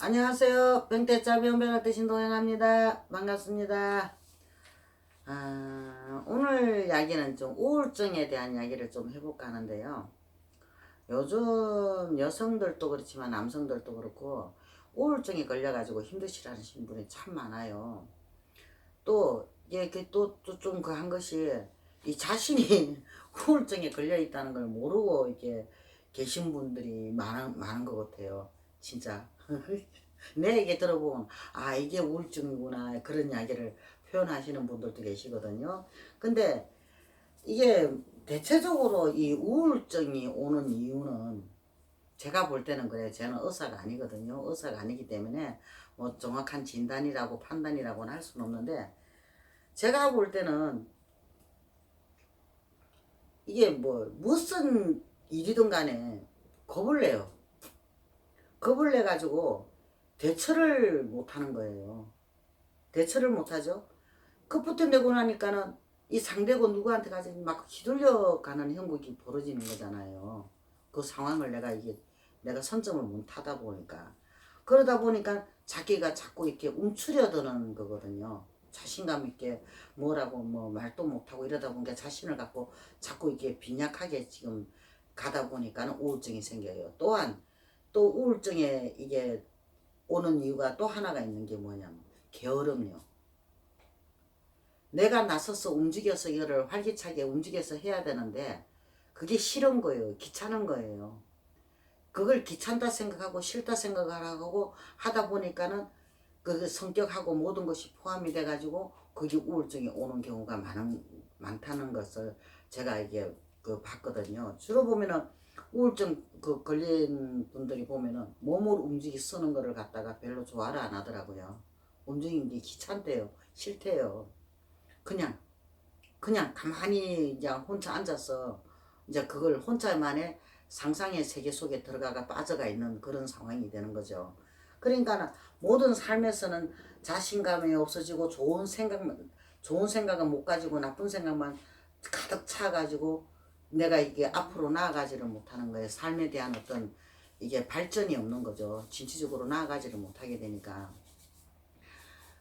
안녕하세요. 병태짜 변변화 뜨신 동행합니다. 반갑습니다. 아, 오늘 이야기는 좀 우울증에 대한 이야기를 좀 해볼까 하는데요. 요즘 여성들도 그렇지만 남성들도 그렇고 우울증에 걸려가지고 힘드시라는 분이 참 많아요. 또 이게 또좀 그 한 것이 이 자신이 우울증에 걸려 있다는 걸 모르고 이렇게 계신 분들이 많은 많은 것 같아요. 진짜 내 얘기 들어보면 아 이게 우울증이구나 그런 이야기를 표현하시는 분들도 계시거든요. 근데 이게 대체적으로 이 우울증이 오는 이유는 제가 볼 때는 그래요. 저는 의사가 아니거든요. 의사가 아니기 때문에 뭐 정확한 진단이라고 판단이라고는 할 수는 없는데 제가 볼 때는 이게 뭐 무슨 일이든 간에 겁을 내요. 겁을 내 가지고 대처를 못 하는 거예요. 대처를 못 하죠. 급부터 내고 나니까는 이 상대고 누구한테 가지 막 휘둘려 가는 형국이 벌어지는 거잖아요. 그 상황을 내가 이게 내가 선점을 못 하다 보니까 그러다 보니까 자기가 자꾸 이렇게 움츠려드는 거거든요. 자신감 있게 뭐라고 뭐 말도 못하고 이러다 보니까 자신을 갖고 자꾸 이렇게 빈약하게 지금 가다 보니까는 우울증이 생겨요. 또한 또 우울증에 이게 오는 이유가 또 하나가 있는 게 뭐냐면 게으름이요. 내가 나서서 움직여서 이거를 활기차게 움직여서 해야 되는데 그게 싫은 거예요. 귀찮은 거예요. 그걸 귀찮다 생각하고 싫다 생각하고 하다 보니까는 그 성격하고 모든 것이 포함이 돼가지고 그게 우울증이 오는 경우가 많은, 많다는 것을 제가 이게 그 봤거든요. 주로 보면은 우울증 그 걸린 분들이 보면은 몸을 움직이 쓰는 거를 갖다가 별로 좋아를 안 하더라고요. 움직이는 게 귀찮대요. 싫대요. 그냥 그냥 가만히 이제 혼자 앉아서 이제 그걸 혼자만의 상상의 세계 속에 들어가가 빠져가 있는 그런 상황이 되는 거죠. 그러니까 모든 삶에서는 자신감이 없어지고 좋은 생각만 좋은 생각은 못 가지고 나쁜 생각만 가득 차 가지고 내가 이게 앞으로 나아가지를 못하는 거예요. 삶에 대한 어떤 이게 발전이 없는 거죠. 진취적으로 나아가지를 못하게 되니까.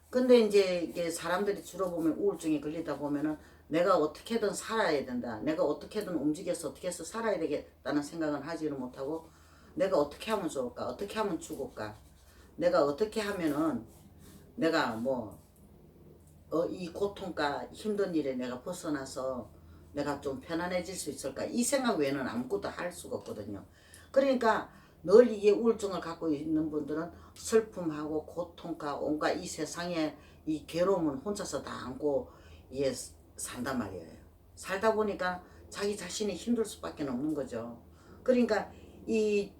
근데 이제 이게 사람들이 주로 보면 우울증에 걸리다 보면은 내가 어떻게든 살아야 된다. 내가 어떻게든 움직여서 어떻게 해서 살아야 되겠다는 생각은 하지를 못하고 내가 어떻게 하면 좋을까? 어떻게 하면 죽을까? 내가 어떻게 하면은 내가 뭐, 어, 이 고통과 힘든 일에 내가 벗어나서 내가 좀 편안해질 수 있을까? 이 생각 외에는 아무것도 할 수가 없거든요. 그러니까 늘 이게 우울증을 갖고 있는 분들은 슬픔하고 고통과 온갖 이 세상에 이 괴로움은 혼자서 다 안고 이게 산단 말이에요. 살다 보니까 자기 자신이 힘들 수밖에 없는 거죠. 그러니까 이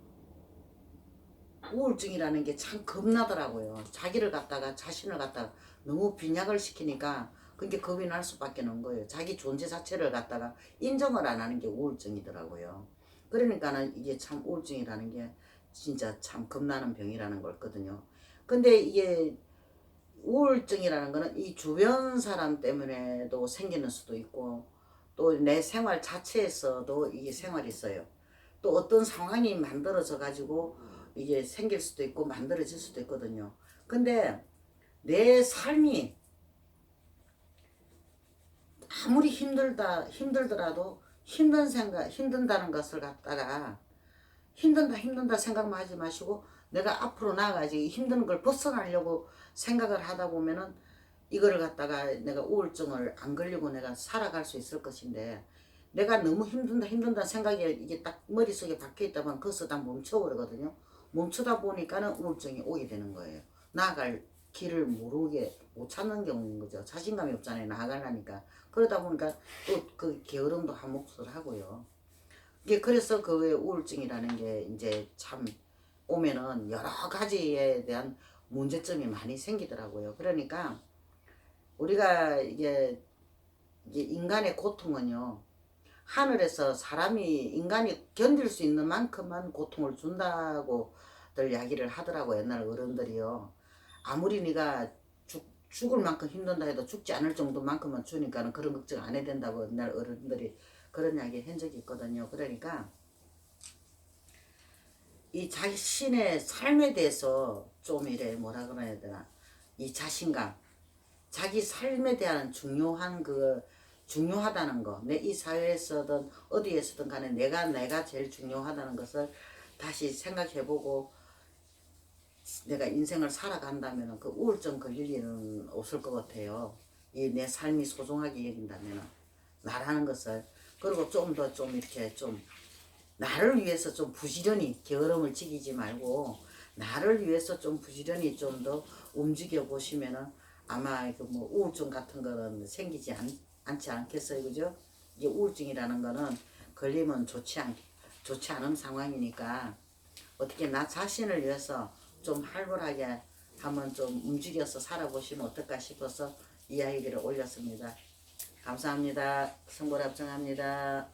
우울증이라는 게 참 겁나더라고요. 자기를 갖다가 자신을 갖다가 너무 빈약을 시키니까 그게 겁이 날 수밖에 없는 거예요. 자기 존재 자체를 갖다가 인정을 안 하는 게 우울증이더라고요. 그러니까는 이게 참 우울증이라는 게 진짜 참 겁나는 병이라는 거거든요. 근데 이게 우울증이라는 거는 이 주변 사람 때문에도 생기는 수도 있고 또 내 생활 자체에서도 이게 생활이 있어요. 또 어떤 상황이 만들어져 가지고 이게 생길 수도 있고 만들어질 수도 있거든요. 근데 내 삶이 아무리 힘들다 힘들더라도 힘든 생각 힘든다는 것을 갖다가 힘든다 힘든다 생각만 하지 마시고 내가 앞으로 나아가지 힘든 걸 벗어나려고 생각을 하다 보면은 이거를 갖다가 내가 우울증을 안 걸리고 내가 살아갈 수 있을 것인데 내가 너무 힘든다 힘든다 생각이 이게 딱 머릿속에 박혀 있다면 거기서 다 멈춰버리거든요. 멈추다 보니까는 우울증이 오게 되는 거예요. 나아갈 길을 모르게 못 찾는 경우인 거죠. 자신감이 없잖아요. 나아가려니까. 그러다 보니까 또 그 게으름도 한 몫을 하고요. 이게 그래서 그 우울증이라는 게 이제 참 오면은 여러 가지에 대한 문제점이 많이 생기더라고요. 그러니까 우리가 이게, 이게 인간의 고통은요. 하늘에서 사람이 인간이 견딜 수 있는 만큼만 고통을 준다고들 이야기를 하더라고 옛날 어른들이요. 아무리 네가 죽, 죽을 만큼 힘든다 해도 죽지 않을 정도만큼만 주니까는 그런 걱정 안 해야 된다고 옛날 어른들이 그런 이야기 한 적이 있거든요. 그러니까 이 자신의 삶에 대해서 좀 이래 뭐라 그래야 되나? 이 자신감. 자기 삶에 대한 중요한 그 중요하다는 거. 내 이 사회에서든 어디에서든 간에 내가 내가 제일 중요하다는 것을 다시 생각해보고 내가 인생을 살아간다면 그 우울증 걸릴 일은 없을 것 같아요. 이 내 삶이 소중하게 여긴다면 나라는 것을 그리고 좀더좀 이렇게 좀 나를 위해서 좀 부지런히 게으름을 지키지 말고 나를 위해서 좀 부지런히 좀 더 움직여 보시면은 아마 그 뭐 우울증 같은 거는 생기지 않, 않지 않겠어요, 그죠? 이게 우울증이라는 거는 걸리면 좋지 않 좋지 않은 상황이니까 어떻게 나 자신을 위해서 좀 활발하게 한번 좀 움직여서 살아보시면 어떨까 싶어서 이야기를 올렸습니다. 감사합니다. 선고랍정합니다.